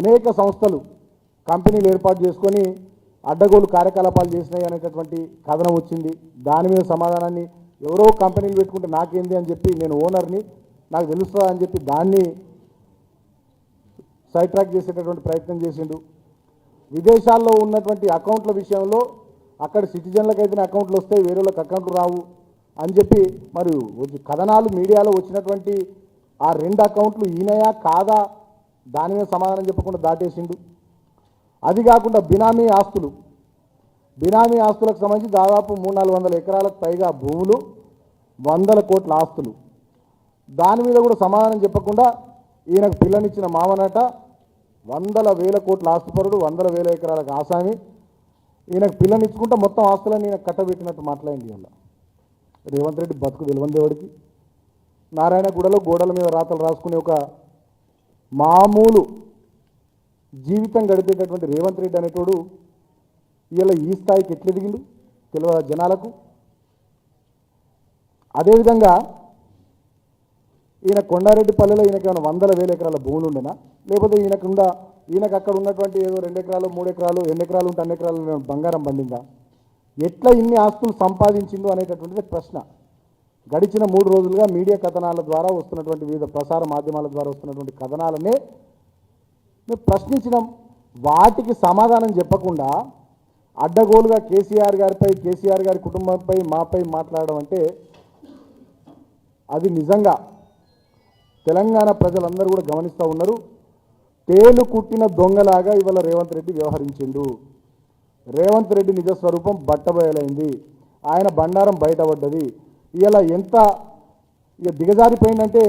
అనేక సంస్థలు కంపెనీలు ఏర్పాటు చేసుకొని అడ్డగోలు కార్యకలాపాలు చేసినాయి అనేటటువంటి కథనం వచ్చింది. దాని మీద సమాధానాన్ని ఎవరో కంపెనీలు పెట్టుకుంటే నాకేంది అని చెప్పి నేను ఓనర్ని నాకు తెలుస్తుందా అని చెప్పి దాన్ని సైట్రాక్ చేసేటటువంటి ప్రయత్నం చేసిండు. విదేశాల్లో ఉన్నటువంటి అకౌంట్ల విషయంలో అక్కడ సిటిజన్లకు అయితే అకౌంట్లు వస్తాయి వేరే వాళ్ళకి అకౌంట్లు రావు అని చెప్పి మరి కథనాలు మీడియాలో వచ్చినటువంటి ఆ రెండు అకౌంట్లు ఈయనయా కాదా దాని మీద సమాధానం చెప్పకుండా దాటేసిండు. అది కాకుండా బినామీ ఆస్తులు. బినామీ ఆస్తులకు సంబంధించి దాదాపు మూడు నాలుగు వందల ఎకరాలకు పైగా భూములు వందల కోట్ల ఆస్తులు. దాని మీద కూడా సమాధానం చెప్పకుండా ఈయనకు పిల్లనిచ్చిన మామనట వందల వేల కోట్ల ఆస్తిపరుడు వందల వేల ఎకరాలకు ఆసామి. ఈయనకు పిల్లనిచ్చుకుంటే మొత్తం ఆస్తులను ఈయన కట్టబెట్టినట్టు మాట్లాడింది వీళ్ళ రేవంత్ రెడ్డి బతుకు తెలివందేవాడికి నారాయణగూడలో గోడల మీద రాతలు రాసుకునే ఒక మామూలు జీవితం గడిపేటటువంటి రేవంత్ రెడ్డి అనేటోడు ఇలా ఈ స్థాయికి ఎట్లా ఎదిగిండు తెలియదు జనాలకు? అదేవిధంగా ఈయన కొండారెడ్డిపల్లెలో ఈయనకి ఏమైనా వందల వేల ఎకరాల భూములు ఉండేనా? లేకపోతే ఈయనకుండా ఈయనకు అక్కడ ఉన్నటువంటి ఏదో రెండు ఎకరాలు మూడు ఎకరాలు ఎన్ని ఎకరాలు ఉంటే అన్ని ఎకరాలు బంగారం పండిందా? ఎట్లా ఇన్ని ఆస్తులు సంపాదించిండు అనేటటువంటిది ప్రశ్న. గడిచిన మూడు రోజులుగా మీడియా కథనాల ద్వారా వస్తున్నటువంటి వివిధ ప్రసార మాధ్యమాల ద్వారా వస్తున్నటువంటి కథనాలనే మేము ప్రశ్నించినాం. వాటికి సమాధానం చెప్పకుండా అడ్డగోలుగా కేసీఆర్ గారిపై కేసీఆర్ గారి కుటుంబంపై మాపై మాట్లాడడం అంటే అది నిజంగా తెలంగాణ ప్రజలందరూ కూడా గమనిస్తూ ఉన్నారు. తేలు కుట్టిన దొంగలాగా ఇవాళ రేవంత్ రెడ్డి వ్యవహరించిండు. రేవంత్ రెడ్డి నిజ స్వరూపం బట్టబయలైంది. ఆయన బండారం బయటపడ్డది. ఇలా ఎంత ఇక దిగజారిపోయిందంటే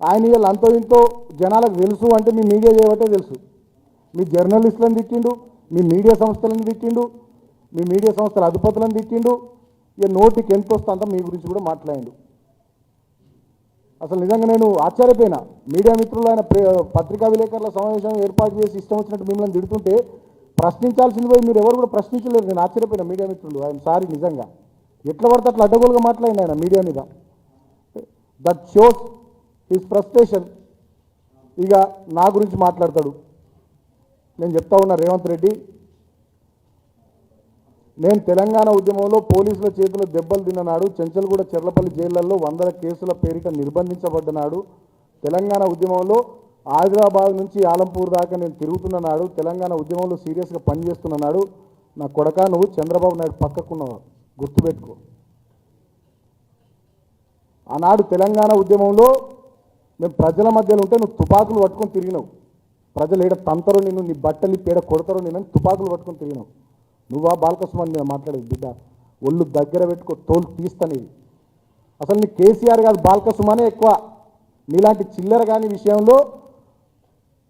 ఆయన ఇలా అంతో ఇంతో జనాలకు తెలుసు అంటే మీ మీడియా చేయబట్టే తెలుసు. మీ జర్నలిస్టులను తిట్టిండు మీ మీడియా సంస్థలను తిట్టిండు మీ మీడియా సంస్థల అధిపతులను తిట్టిండు. ఇక నోటికి ఎంత వస్తే మీ గురించి కూడా మాట్లాడిండు. అసలు నిజంగా నేను ఆశ్చర్యపోయినా. మీడియా మిత్రులు ఆయన పత్రికా విలేకరుల సమావేశం ఏర్పాటు చేసి ఇష్టం వచ్చినట్టు మిమ్మల్ని తిడుతుంటే ప్రశ్నించాల్సింది పోయి మీరు ఎవరు కూడా ప్రశ్నించలేరు నేను ఆశ్చర్యపోయినా మీడియా మిత్రులు. ఆయన సారీ నిజంగా. ఎట్లా పడితే అట్లా అడ్డగోలుగా మాట్లాడింది ఆయన మీడియా మీద. దట్ షోస్ హిస్ ఫ్రస్ట్రేషన్ ఇక నా గురించి మాట్లాడతాడు. నేను చెప్తా ఉన్నా రేవంత్ రెడ్డి నేను తెలంగాణ ఉద్యమంలో పోలీసుల చేతిలో దెబ్బలు తిన్ననాడు చెంచల్గూడ చెర్లపల్లి జైళ్ళలో వందల కేసుల పేరిట నిర్బంధించబడ్డనాడు. తెలంగాణ ఉద్యమంలో ఆదిలాబాద్ నుంచి ఆలంపూర్ దాకా నేను తిరుగుతున్ననాడు తెలంగాణ ఉద్యమంలో సీరియస్గా పనిచేస్తున్ననాడు నా కొడక నువ్వు చంద్రబాబు నాయుడు పక్కకున్నావు? గుర్తుపెట్టుకో. ఆనాడు తెలంగాణ ఉద్యమంలో మేము ప్రజల మధ్యలో ఉంటే నువ్వు తుపాకులు పట్టుకొని తిరిగినావు. ప్రజలు ఏడ తంతరో నిన్ను నీ బట్టలు పేడ కొడతారో నేను తుపాకులు పట్టుకొని తిరిగినావు. నువ్వా బాలకృష్ణ నేను మాట్లాడేది బిడ్డ ఒళ్ళు దగ్గర పెట్టుకో తోలు తీస్తానేది అసలు నీ కేసీఆర్ కాదు బాలకృష్ణమనే ఎక్కువ. నీలాంటి చిల్లర కాని విషయంలో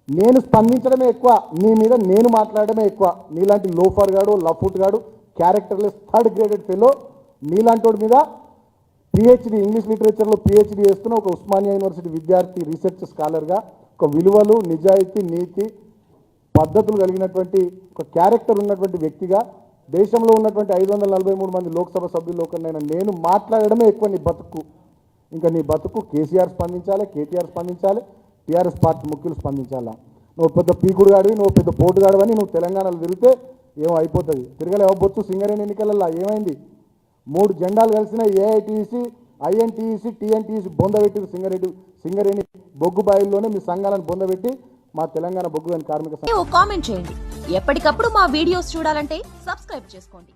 నేను స్పందించడమే ఎక్కువ. నీ మీద నేను మాట్లాడడమే ఎక్కువ. నీలాంటి లోఫర్ గాడు లఫూట్ గాడు క్యారెక్టర్లెస్ థర్డ్ గ్రేడెడ్ ఫెలో నీలాంటోడి మీద పిహెచ్డి ఇంగ్లీష్ లిటరేచర్లో పిహెచ్డి చేస్తున్న ఒక ఉస్మానియా యూనివర్సిటీ విద్యార్థి రీసెర్చ్ స్కాలర్గా ఒక విలువలు నిజాయితీ నీతి పద్ధతులు కలిగినటువంటి ఒక క్యారెక్టర్ ఉన్నటువంటి వ్యక్తిగా దేశంలో ఉన్నటువంటి ఐదు వందల నలభై మూడు మంది లోక్సభ సభ్యుల్లో ఒకరినైనా నేను మాట్లాడడమే ఎక్కువ నీ బతుకు. ఇంకా నీ బతుకు కేసీఆర్ స్పందించాలి కేటీఆర్ స్పందించాలి టీఆర్ఎస్ పార్టీ ముఖ్యులు స్పందించాలా? నువ్వు పెద్ద పీకుడు గాడివి నువ్వు పెద్ద పోటుగాడివని నువ్వు తెలంగాణలో తిరిగితే ఏమో అయిపోతుంది తిరగలేవు? బొత్తు సింగరేణి ఎన్నికలలో ఏమైంది? మూడు జెండాలు కలిసిన ఏఐటీసీ ఐఎన్టీసీ టీఎన్టీసీ బొందబెట్టి సింగరేణి సింగరేణి బొగ్గు బాయిల్లోనే మీ సంఘాలను బొందబెట్టి మా తెలంగాణ బొగ్గు కార్మిక కామెంట్ చేయండి. ఎప్పటికప్పుడు మా వీడియోస్ చూడాలంటే సబ్స్క్రైబ్ చేసుకోండి.